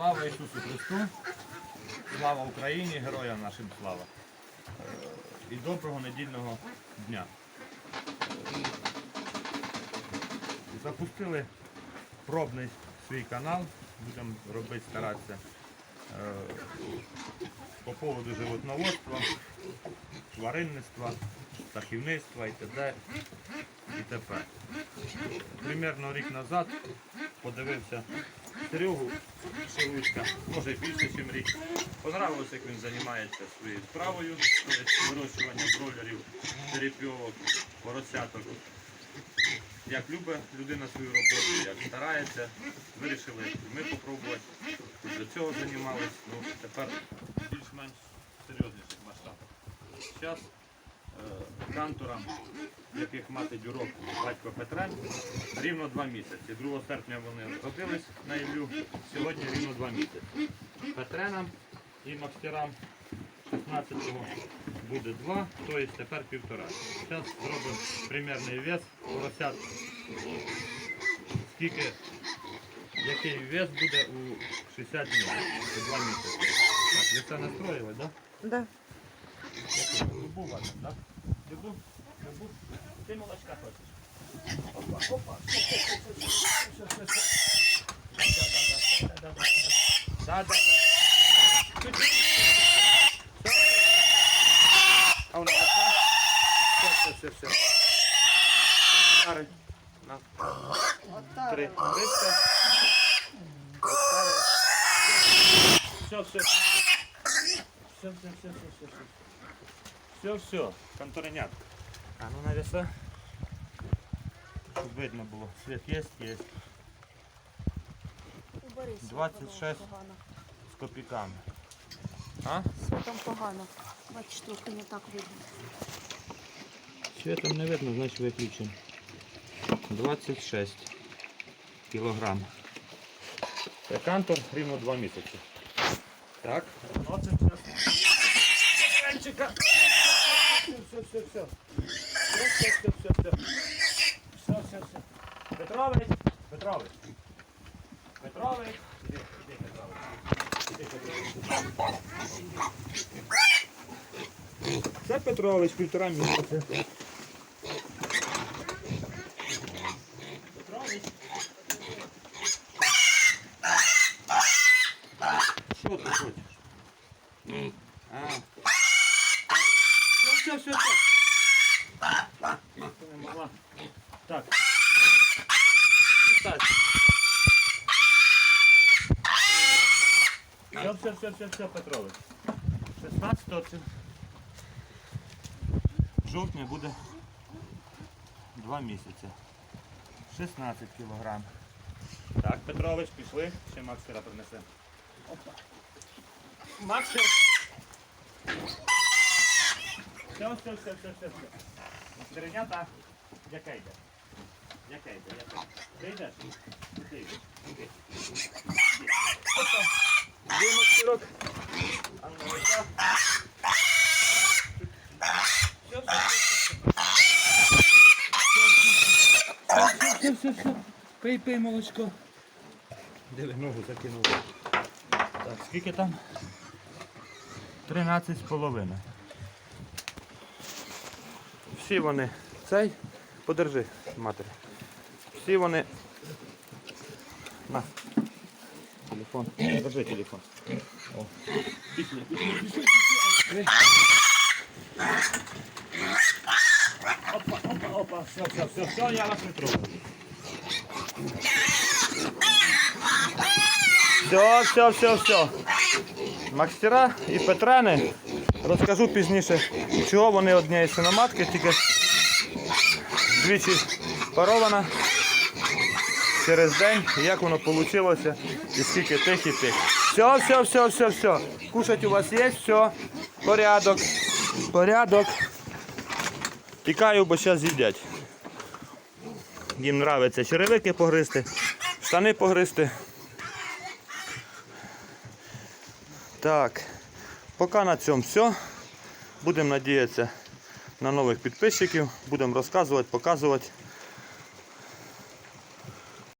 Слава Ісусу Христу! Слава Україні! Героям нашим слава! Е, І доброго недільного дня! Е, Запустили пробний свій канал, будемо робити, старатися е, по поводу животноводства, тваринництва, птахівництва і т.д. і т.п. Примерно рік назад подивився Серегу Шелудька, може більше, ніж рік. Понравилося, як він займається своєю справою, вирощуванням бройлерів, перепьовок, поросяток. Як любить людина свою роботу, як старається, вирішили ми спробувати. До цього займалися, ну тепер більш-менш серйозніших масштабах. Зараз канторам, яких мати дюрок батько Петрен, рівно два місяці. 2 серпня вони родились на Іллю, сьогодні рівно два місяці. Петренам і мастерам 16-го буде два, тобто тепер півтора. Зараз зробимо примірний вес поросят. Скільки, який вес буде у 60 днів, у два місяці. Так, ви це настроїли, так? Да. Любу вату, так? Любу? Любу? Ти молочка хочеш? Опа, опа. Да, да, да. А у нас все, все, все, все. На. Три. Триста. Все, все. Все, все, все, все, все, все. Все, все, конторенят. А ну на веса. Щоб видно було. Свет є, є. Убери 26. Погано. З копійками. А? Світом погано. Бачиш, трохи не так видно. Светом не видно, значить виключимо. 26 кілограм. Це кантор рівно 2 місяці. Так, носим зараз. Все, все, все. Все, все, все, все, все. Все, все, все. Петрович, Петрович. Петрович. Іди, іди, Петрович. Іди, Петрович. Це Петрович, півтора місяця. Петрович. Що ти хочеш? А. Все, все, все. Так. Все, все, все, все, все, Петрович. 16 це жовтня буде 2 місяці. 16 кілограм. Так, Петрович, пішли, ще Максера принесемо. Опа. Максер! Все, все, все, все, все, все. Максеренята, яка йде? Яка йде? Яка? Ти йдеш? Ти йдеш. Де Максерок? А ну, ось так. Все, все, все, все. Все, все, все. Пий, пий молочко. Диви, ногу закинув. Так, скільки там? 13 з половиною. Всі вони цей. Подержи, матері. Всі вони. На. Телефон. Держи телефон. О. Опа, опа, опа, все, все, все, все, я вас не. Все, все, все, все. Макстера і Петрени розкажу пізніше, чого вони однієї свиноматки, тільки двічі парована через день, як воно вийшло, і скільки тих і тих. Все, все, все, все, все. Кушать у вас є, все. Порядок. Порядок. Тікаю, бо зараз з'їдять. Їм подобається черевики погризти, штани погризти. Так, поки на цьому все. Будемо надіятися на нових підписчиків. Будемо розказувати, показувати.